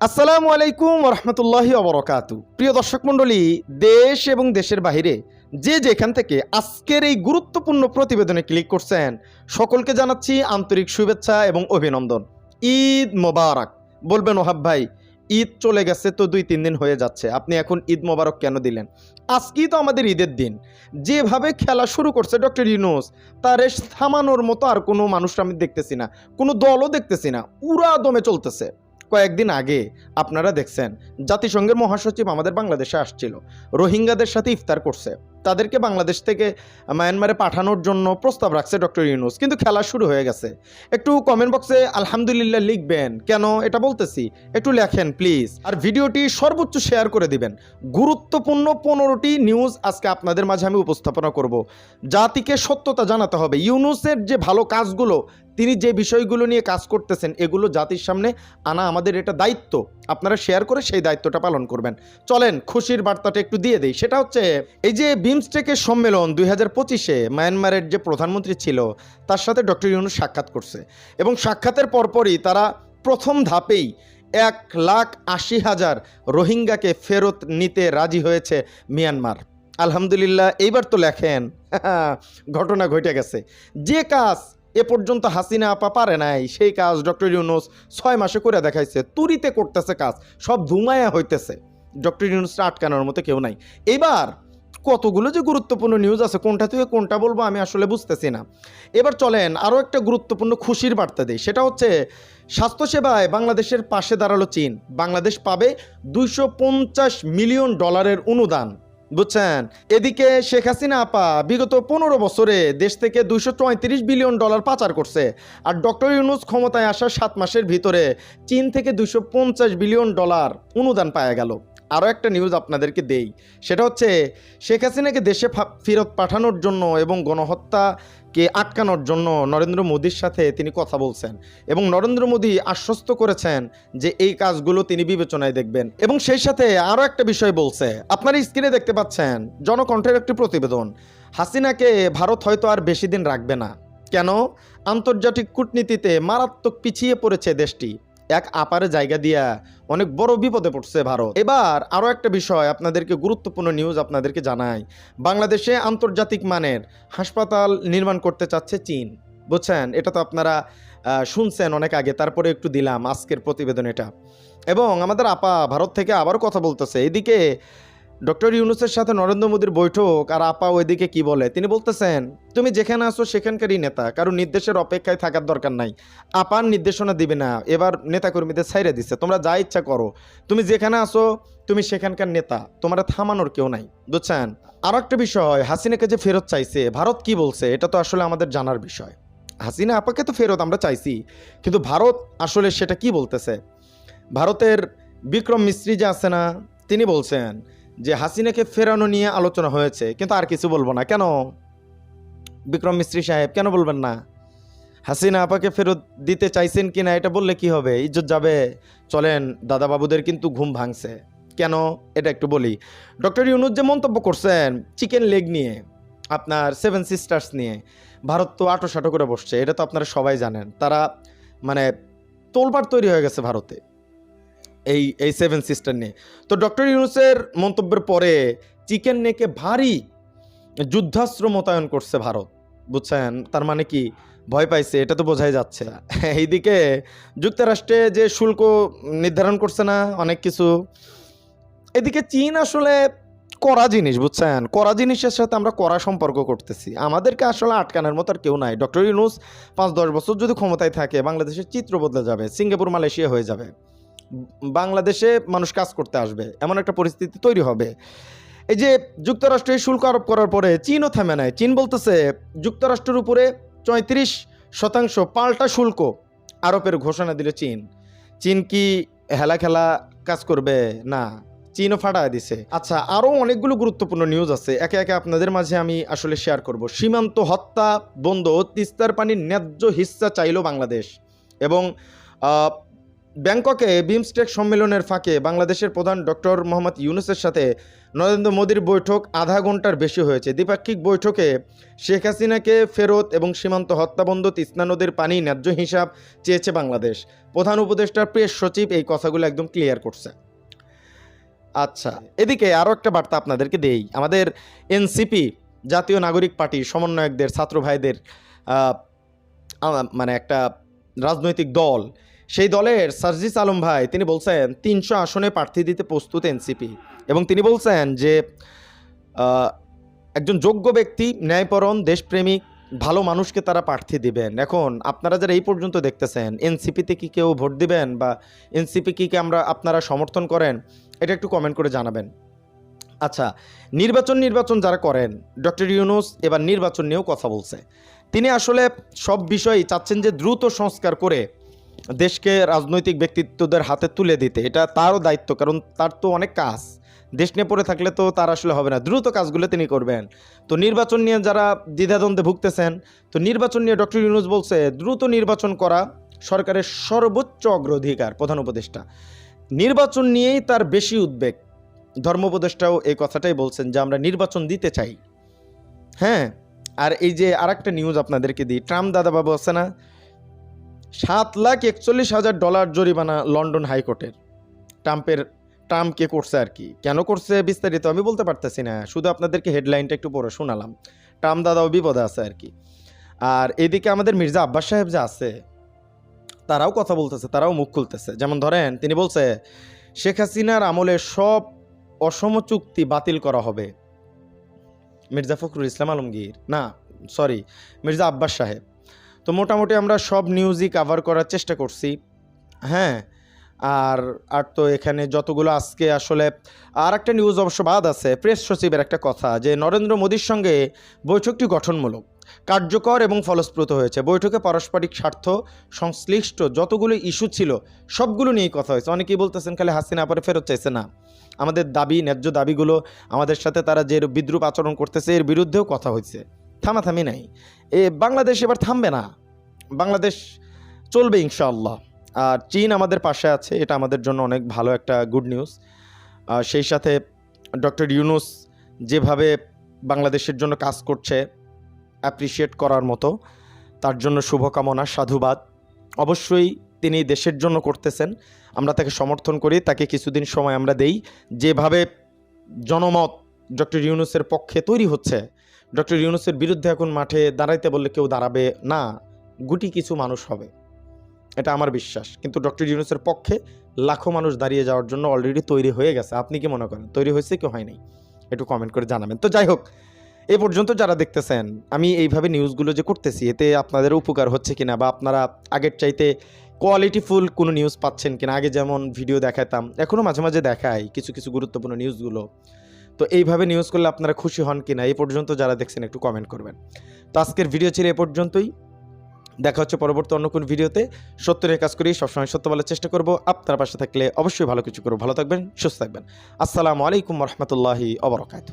আসসালামু আলাইকুম রহমতুল্লাহি অবরকাতু প্রিয় দর্শক মণ্ডলী, দেশ এবং দেশের বাইরে যে যেখান থেকে আজকের এই গুরুত্বপূর্ণ প্রতিবেদনে ক্লিক করছেন, সকলকে জানাচ্ছি আন্তরিক শুভেচ্ছা এবং অভিনন্দন। ঈদ মোবারক। বলবেন, ওহাব ভাই, ঈদ চলে গেছে তো দুই তিন দিন হয়ে যাচ্ছে। আপনি এখন ঈদ মোবারক কেন দিলেন? আজকেই তো আমাদের ঈদের দিন। যেভাবে খেলা শুরু করছে ডক্টর ইউনুস, তার থামানোর মতো আর কোনো মানুষ আমি দেখতেছি না, কোনো দলও দেখতেছি না। উড়া দমে চলতেছে। কয়েকদিন আগে আপনারা দেখছেন। জাতিসংঘের মহাসচিব আমাদের বাংলাদেশে আসছিল। রোহিঙ্গাদের সাথে ইফতার করছে। তাদেরকে বাংলাদেশ থেকে মায়ানমারে পাঠানোর জন্য প্রস্তাব রাখছে ডক্টর ইউনুস। কিন্তু খেলা শুরু হয়ে গেছে। একটু কমেন্ট বক্সে আলহামদুলিল্লাহ লিখবেন। কেন এটা বলতেছি? একটু লেখেন প্লিজ আর ভিডিওটি সর্বোচ্চ শেয়ার করে দিবেন। গুরুত্বপূর্ণ পনেরোটি নিউজ আজকে আপনাদের মাঝে আমি উপস্থাপনা করব। জাতিকে সত্যতা জানাতে হবে। ইউনুসের যে ভালো কাজগুলো, তিনি যে বিষয়গুলো নিয়ে কাজ করতেছেন, এগুলো জাতির সামনে আনা আমাদের এটা দায়িত্ব। আপনারা শেয়ার করে সেই দায়িত্বটা পালন করবেন। চলেন, খুশির বার্তাটা একটু দিয়ে দিই। সেটা হচ্ছে, এই যে বিমস্টেকের সম্মেলন দুই হাজার পঁচিশে মায়ানমারের যে প্রধানমন্ত্রী ছিল, তার সাথে ডক্টর ইউনুস সাক্ষাৎ করছে। এবং সাক্ষাতের পরপরই তারা প্রথম ধাপেই এক লাখ আশি হাজার রোহিঙ্গাকে ফেরত নিতে রাজি হয়েছে মিয়ানমার। আলহামদুলিল্লাহ, এইবার তো লেখেন, ঘটনা ঘটে গেছে। যে কাজ এ পর্যন্ত হাসিনা আপা পারে নাই, সেই কাজ ডক্টর ইউনুস ছয় মাসে করে দেখাইছে। তুরিতে করতেছে কাজ, সব ধুমায়া হইতেছে। ডক্টর ইউনুসটা আটকানোর মতো কেউ নাই। এবার কতগুলো যে গুরুত্বপূর্ণ নিউজ আছে, কোনটা থেকে কোনটা বলব আমি আসলে বুঝতেছি না। এবার চলেন আরও একটা গুরুত্বপূর্ণ খুশির বার্তা দিই, সেটা হচ্ছে স্বাস্থ্যসেবায় বাংলাদেশের পাশে দাঁড়াল চীন। বাংলাদেশ পাবে দুইশো পঞ্চাশ মিলিয়ন ডলারের অনুদান। বুঝছেন? এদিকে শেখ হাসিনা আপা, বিগত পনেরো বছরে দেশ থেকে দুইশো বিলিয়ন ডলার পাচার করছে। আর ডক্টর ইউনুস ক্ষমতায় আসার সাত মাসের ভিতরে চীন থেকে পঞ্চাশ বিলিয়ন ডলার অনুদান পাওয়া গেল। আরও একটা নিউজ আপনাদেরকে দেই। সেটা হচ্ছে, শেখ হাসিনাকে দেশে ফেরত পাঠানোর জন্য এবং গণহত্যাকে আটকানোর জন্য নরেন্দ্র মোদীর সাথে তিনি কথা বলছেন এবং নরেন্দ্র মোদী আশ্বস্ত করেছেন যে এই কাজগুলো তিনি বিবেচনায় দেখবেন। এবং সেই সাথে আরও একটা বিষয় বলছে, আপনার স্ক্রিনে দেখতে পাচ্ছেন জনকণ্ঠের একটি প্রতিবেদন। হাসিনাকে ভারত হয়তো আর বেশি দিন রাখবে না। কেন? আন্তর্জাতিক কূটনীতিতে মারাত্মক পিছিয়ে পড়েছে দেশটি। এক আপারে জায়গা দিয়া অনেক বড় বিপদে পড়ছে ভারত। এবার আরও একটা বিষয় আপনাদেরকে গুরুত্বপূর্ণ নিউজ আপনাদেরকে জানাই। বাংলাদেশে আন্তর্জাতিক মানের হাসপাতাল নির্মাণ করতে চাচ্ছে চীন। বুঝছেন? এটা তো আপনারা শুনছেন অনেক আগে, তারপরে একটু দিলাম আজকের প্রতিবেদন এটা। এবং আমাদের আপা ভারত থেকে আবার কথা বলতেছে। এদিকে ডক্টর ইউনুসের সাথে নরেন্দ্র মোদীর বৈঠক, আর আপা ওইদিকে কি বলে? তিনি বলতেছেন, তুমি যেখানে আসো সেখানকারই নেতা কারণ নির্দেশের অপেক্ষায় থাকার দরকার নাই। আপার নির্দেশনা দিবে না, এবার নেতাকর্মীদের ছাইরে দিচ্ছে তোমরা যা ইচ্ছা করো। তুমি যেখানে আসো তুমি সেখানকার নেতা, তোমার থামানোর কেউ নাই। বুঝছেন? আর একটা বিষয়, হাসিনাকে যে ফেরত চাইছে, ভারত কি বলছে, এটা তো আসলে আমাদের জানার বিষয়। হাসিনা আপাকে তো ফেরত আমরা চাইছি, কিন্তু ভারত আসলে সেটা কি বলতেছে? ভারতের বিক্রম মিস্ত্রি যে আছে না, তিনি বলছেন যে হাসিনাকে ফেরানো নিয়ে আলোচনা হয়েছে, কিন্তু আর কিছু বলব না। কেন? বিক্রম মিস্ত্রি সাহেব, কেন বলবেন না? হাসিনা আপাকে ফেরত দিতে চাইছেন কি না এটা বললে কি হবে? ইজ্জত যাবে। চলেন দাদা বাবুদের কিন্তু ঘুম ভাঙছে। কেন? এটা একটু বলি। ডক্টর ইউনুস যে মন্তব্য করছেন, চিকেন লেগ নিয়ে, আপনার সেভেন সিস্টার্স নিয়ে, ভারত তো আটো সাটো করে বসছে, এটা তো আপনারা সবাই জানেন। তারা মানে তোলপাট তৈরি হয়ে গেছে ভারতে। এই এই সেভেন সিস্টার নিয়ে। তো ডক্টর ইউনুসের মন্তব্যের পরে চিকেন নেকে ভারী যুদ্ধাস্ত্র মোতায়েন করছে ভারত, বুঝছেন? তার মানে কি? ভয় পাইছে, এটা তো বোঝাই যাচ্ছে। এইদিকে যুক্তরাষ্ট্রে যে শুল্ক নির্ধারণ করছে না, অনেক কিছু। এদিকে চীন আসলে করা জিনিস, বুঝছেন? করা জিনিসের সাথে আমরা কড়া সম্পর্ক করতেছি। আমাদেরকে আসলে আটকানোর মতো আর কেউ নাই। ডক্টর ইউনুস পাঁচ দশ বছর যদি ক্ষমতায় থাকে, বাংলাদেশের চিত্র বদলে যাবে, সিঙ্গাপুর, মালয়েশিয়া হয়ে যাবে। বাংলাদেশে মানুষ কাজ করতে আসবে। এমন একটা পরিস্থিতি তৈরি হবে। এই যে যুক্তরাষ্ট্রে শুল্ক আরোপ করার পরে চীনও থেমে নেয় চীন বলতেছে, যুক্তরাষ্ট্রের উপরে চৌত্রিশ শতাংশ পাল্টা শুল্ক আরোপের ঘোষণা দিল চীন। চীন কি হেলা খেলা কাজ করবে? না, চীনও ফাটায় দিছে। আচ্ছা আরও অনেকগুলো গুরুত্বপূর্ণ নিউজ আছে। একে একে আপনাদের মাঝে আমি আসলে শেয়ার করব। সীমান্ত হত্যা বন্ধ, তিস্তার পানির ন্যায্য হিস্সা চাইল বাংলাদেশ এবং ব্যাংককে বিমস্টেক সম্মেলনের ফাঁকে বাংলাদেশের প্রধান ডক্টর মোহাম্মদ ইউনুসের সাথে নরেন্দ্র মোদীর বৈঠক আধা ঘণ্টার বেশি হয়েছে। দ্বিপাক্ষিক বৈঠকে শেখ হাসিনাকে ফেরত এবং সীমান্ত হত্যাবন্ধ তিস্তা নদীর পানি ন্যায্য হিসাব চেয়েছে বাংলাদেশ। প্রধান উপদেষ্টার প্রেস সচিব এই কথাগুলো একদম ক্লিয়ার করছে। আচ্ছা এদিকে আরও একটা বার্তা আপনাদেরকে দেই। আমাদের এনসিপি, জাতীয় নাগরিক পার্টি সমন্বয়কদের, ছাত্র ভাইদের মানে একটা রাজনৈতিক দল। সেই দলের সার্জিস আলম ভাই, তিনি বলছেন, তিনশো আসনে প্রার্থী দিতে প্রস্তুত এনসিপি। এবং তিনি বলছেন যে একজন যোগ্য ব্যক্তি ন্যায়পরণ দেশপ্রেমিক, ভালো মানুষকে তারা প্রার্থী দিবেন। এখন আপনারা যারা এই পর্যন্ত দেখতেছেন, এনসিপিতে কি কেউ ভোট দিবেন বা এনসিপি কি কি আমরা, আপনারা সমর্থন করেন, এটা একটু কমেন্ট করে জানাবেন। আচ্ছা নির্বাচন নির্বাচন যারা করেন, ডক্টর ইউনুস এবার নির্বাচন নিয়েও কথা বলছে। তিনি আসলে সব বিষয়ই চাচ্ছেন যে দ্রুত সংস্কার করে দেশকে রাজনৈতিক ব্যক্তিত্বদের হাতে তুলে দিতে। এটা তারও দায়িত্ব, কারণ তার তো অনেক কাজ। দেশ নিয়ে পড়ে থাকলে তো তার আসলে হবে না। দ্রুত কাজগুলো তিনি করবেন। তো নির্বাচন নিয়ে যারা দ্বিধাদ্বন্দ্বে ভুগতেছেন, তো নির্বাচন নিয়ে ডক্টর ইউনুস বলছে, দ্রুত নির্বাচন করা সরকারের সর্বোচ্চ অগ্রাধিকার, প্রধান উপদেষ্টা। নির্বাচন নিয়েই তার বেশি উদ্বেগ। ধর্ম উপদেষ্টাও এই কথাটাই বলছেন যে, আমরা নির্বাচন দিতে চাই। হ্যাঁ আর এই যে আরেকটা নিউজ আপনাদেরকে দিই ট্রাম্প দাদাবাবু আছে না? সাত লাখ একচল্লিশ হাজার ডলার জরিমানা লন্ডন হাইকোর্টের ট্রাম্পের ট্রাম্পকে করছে আর কি? কেন করছে বিস্তারিত আমি বলতে পারতেছি না। শুধু আপনাদেরকে হেডলাইনটা একটু পরে শোনালাম। ট্রাম্প দাদাও বিপদে আছে আর কি। আর এদিকে আমাদের মির্জা আব্বাস সাহেব যে আছে, তারাও কথা বলতেছে, তারাও মুখ খুলতেছে। যেমন ধরেন, তিনি বলছে, শেখ হাসিনার আমলে সব অসম চুক্তি বাতিল করা হবে। মির্জা ফখরুল ইসলাম আলমগীর। না সরি মির্জা আব্বাস সাহেব। তো মোটামুটি আমরা সব নিউজই কাভার করার চেষ্টা করছি। হ্যাঁ আর আর তো এখানে যতগুলো আজকে আসলে, আর একটা নিউজ অবশ্য বাদ আছে প্রেস সচিবের একটা কথা যে নরেন্দ্র মোদীর সঙ্গে বৈঠকটি গঠনমূলক। কার্যকর এবং ফলপ্রসূ হয়েছে। বৈঠকে পারস্পরিক স্বার্থ সংশ্লিষ্ট যতগুলো ইস্যু ছিল, সবগুলো নিয়েই কথা হয়েছে। অনেকেই বলতেছেন খালি হাসিনা পরে ফেরত চাইছে না। আমাদের দাবি, ন্যায্য দাবিগুলো আমাদের সাথে তারা যে বিদ্রুপ আচরণ করতেছে, এর বিরুদ্ধেও কথা হয়েছে। থামাথামি নাই। এ বাংলাদেশ এবার থামবে না। বাংলাদেশ চলবে ইনশাআল্লাহ। আর চীন আমাদের পাশে আছে, এটা আমাদের জন্য অনেক ভালো একটা গুড নিউজ। সেই সাথে ডক্টর ইউনুস যেভাবে বাংলাদেশের জন্য কাজ করছে অ্যাপ্রিসিয়েট করার মতো। তার জন্য শুভকামনা, সাধুবাদ। অবশ্যই তিনি দেশের জন্য করতেছেন। আমরা তাকে সমর্থন করি, তাকে কিছুদিন সময় আমরা দেই। যেভাবে জনমত ডক্টর ইউনুসের পক্ষে তৈরি হচ্ছে, ডক্টর ইউনুসের বিরুদ্ধে এখন মাঠে দাঁড়াইতে বললে কেউ দাঁড়াবে না, গুটি কিছু মানুষ হবে। এটা আমার বিশ্বাস। কিন্তু ডক্টর ইউনুসের পক্ষে লাখো মানুষ দাঁড়িয়ে যাওয়ার জন্য অলরেডি তৈরি হয়ে গেছে। আপনি কি মনে করেন? তৈরি হয়েছে কি হয়নি? একটু কমেন্ট করে জানাবেন। তো যাই হোক এই পর্যন্ত যারা দেখতেছেন, আমি এইভাবে নিউজগুলো যে করতেছি, এতে আপনাদের উপকার হচ্ছে কিনা বা আপনারা আগের চাইতে কোয়ালিটিফুল কোনো নিউজ পাচ্ছেন কিনা? আগে যেমন ভিডিও দেখাতাম এখনও মাঝে মাঝে দেখায় কিছু কিছু গুরুত্বপূর্ণ নিউজগুলো তো এইভাবে নিউজ করলে আপনারা খুশি হন কিনা? এই পর্যন্ত যারা দেখছেন, একটু কমেন্ট করবেন। তো আজকের ভিডিও ছিল এ পর্যন্তই। দেখা হচ্ছে পরবর্তী অন্য কোন ভিডিওতে সত্যের কাজ করি, সবসময় সত্য বলার চেষ্টা করব। আপনার পাশে থাকলে অবশ্যই ভালো কিছু করব। ভালো থাকবেন, সুস্থ থাকবেন। আসসালামু আলাইকুম রহমতুল্লাহি অবরকাত